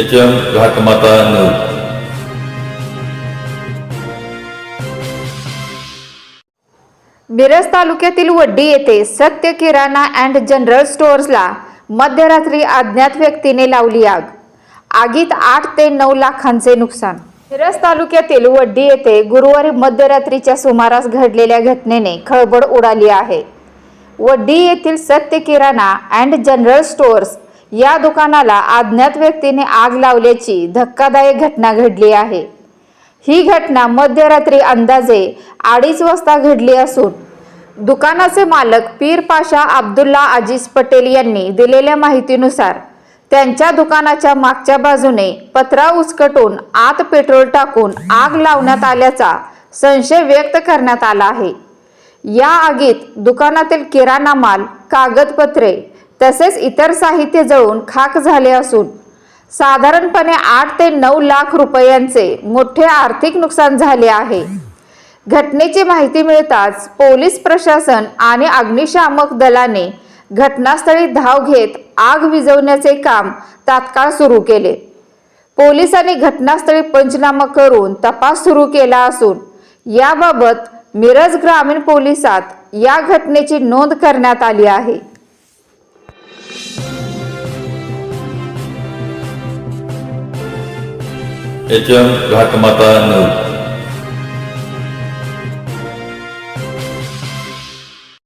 H M Ghatmata news. Miraj तालुक्यातील वड्डी येथे सत्य किराणा अँड जनरल स्टोअर्सला मध्यरात्री अज्ञात व्यक्तीने लावली आग. आगीत आठ ते नऊ लाखांचे नुकसान. मिरज तालुक्यातील वड्डी येथे गुरुवारी मध्यरात्रीच्या सुमारास घडलेल्या घटनेने खळबळ उडाली आहे. वड्डी येथील सत्य किराणा अँड जनरल स्टोअर्स या दुकानाला अज्ञात व्यक्तीने आग लावल्याची धक्कादायक घटना घडली आहे. ही घटना मध्यरात्री अंदाजे अडीच वाजता घडली असून दुकानाचे मालक पीर पाशा अब्दुल्ला अजीज पटेल यांनी दिलेल्या माहितीनुसार त्यांच्या दुकानाच्या मागच्या बाजूने पत्रा उचकटून आत पेट्रोल टाकून आग लावण्यात आल्याचा संशय व्यक्त करण्यात आला आहे. या आगीत दुकानातील किराणा माल कागदपत्रे तसेच इतर साहित्य जळून खाक झाले असून साधारणपणे आठ ते नऊ लाख रुपयांचे मोठे आर्थिक नुकसान झाले आहे. घटनेची माहिती मिळताच पोलीस प्रशासन आणि अग्निशामक दलाने घटनास्थळी धाव घेत आग विझवण्याचे काम तात्काळ सुरू केले. पोलिसांनी घटनास्थळी पंचनामा करून तपास सुरू केला असून याबाबत मिरज ग्रामीण पोलिसात या घटनेची नोंद करण्यात आली आहे. H M Ghatmata news